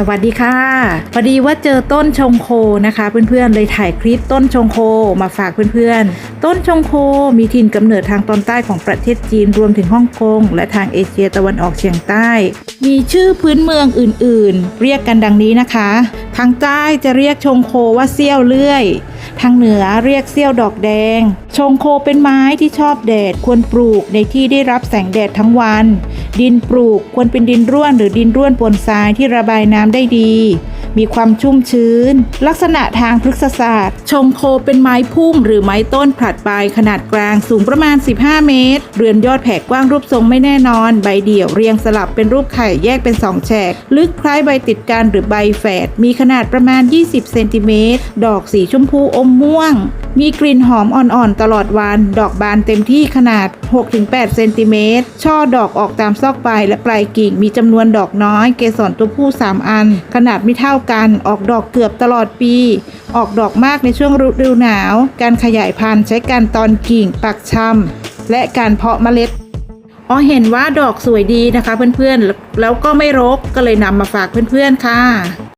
สวัสดีค่ะพอดีว่าเจอต้นชงโคนะคะ เพื่อนๆเลยถ่ายคลิปต้นชงโคมาฝากเพื่อนๆ ต้นชงโคมีถิ่นกำเนิดทางตอนใต้ของประเทศจีนรวมถึงฮ่องกงและทางเอเชียตะวันออกเฉียงใต้ มีชื่อพื้นเมืองอื่นๆ เรียกกันดังนี้นะคะ ทางใต้จะเรียกชงโคว่าเซี่ยวเลื่อย ทางเหนือเรียกเซี่ยวดอกแดง ชงโคเป็นไม้ที่ชอบแดดควรปลูกในที่ได้รับแสงแดดทั้งวัน ดินปลูกควรเป็นดินร่วนหรือดินร่วนปนทรายที่ระบายน้ำได้ดี มีความชุ่มชื้น ลักษณะทางพฤกษศาสตร์ ชงโคเป็นไม้พุ่มหรือไม้ต้นผลัดใบขนาดกลางสูงประมาณ 15 เมตร เรือนยอดแผ่กว้างรูปทรงไม่แน่นอน ใบเดี่ยวเรียงสลับเป็นรูปไข่แยกเป็น 2 แฉก ลึกคล้ายใบติดกันหรือใบแฝด มีขนาดประมาณ 20 เซนติเมตร ดอกสีชมพูอมม่วง มีกลิ่นหอมอ่อนๆ ตลอดวัน ดอกบานเต็มที่ขนาด 6-8 เซนติเมตร ช่อดอกออกตามซอกปลายและปลายกิ่ง มีจำนวนดอกน้อย เกสรตัวผู้ 3 อัน ขนาดไม่เท่ากันออกดอกเกือบตลอดปี ออกดอกมากในช่วงฤดูหนาว การขยายพันธุ์ใช้การตอนกิ่งปักชำและการเพาะเมล็ดอ๋อเห็นว่าดอกสวยดีนะคะเพื่อนๆ แล้วก็ไม่รกก็เลยนำมาฝากเพื่อนๆค่ะ